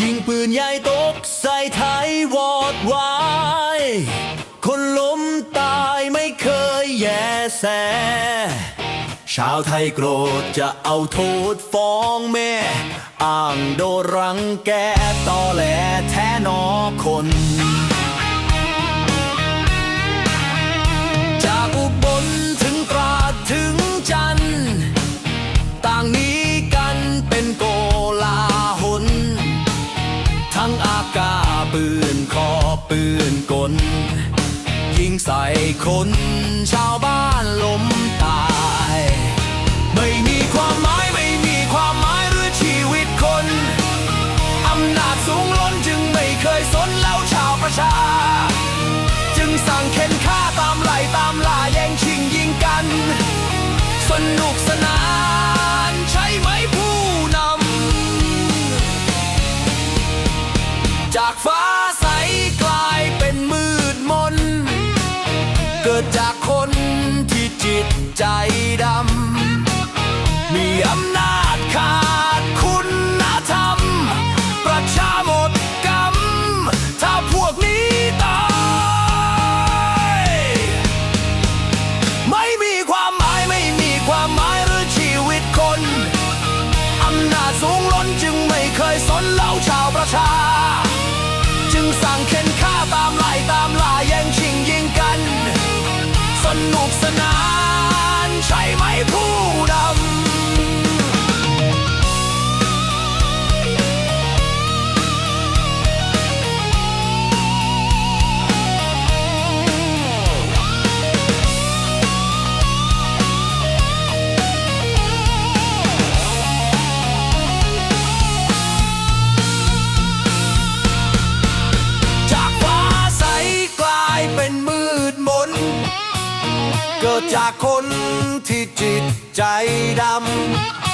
ยิงปืนใหญ่ตกใส่ไทยวอดวาย คนล้มตายไม่เคยแยแส ชาวไทยโกรธจะเอาโทษฟ้องแม่ อ้างโดนรังแกตอแหลแท้นอคน ก้าปืนคอปืนกล ยิงใส่คนชาวบ้านล้มตาย ไม่มีความหมายไม่มีความหมายหรือชีวิตคน อำนาจสูงล้นจึงไม่เคยสนแล้วชาวประชา จึงสั่งเข็น ใจดำ มีอำนาจขาดคุณธรรม ประชาหมดกรรม ถ้าพวกนี้ตาย ไม่มีความหมายไม่มีความหมายหรือชีวิตคน อำนาจสูงล้นจึงไม่เคยสนเล่าชาวประชา จึงสั่งเข็นฆ่าตามไล่ตามล่าแย่งชิงยิงกัน สนุกสนาน เกิดจากคนที่จิตใจดำ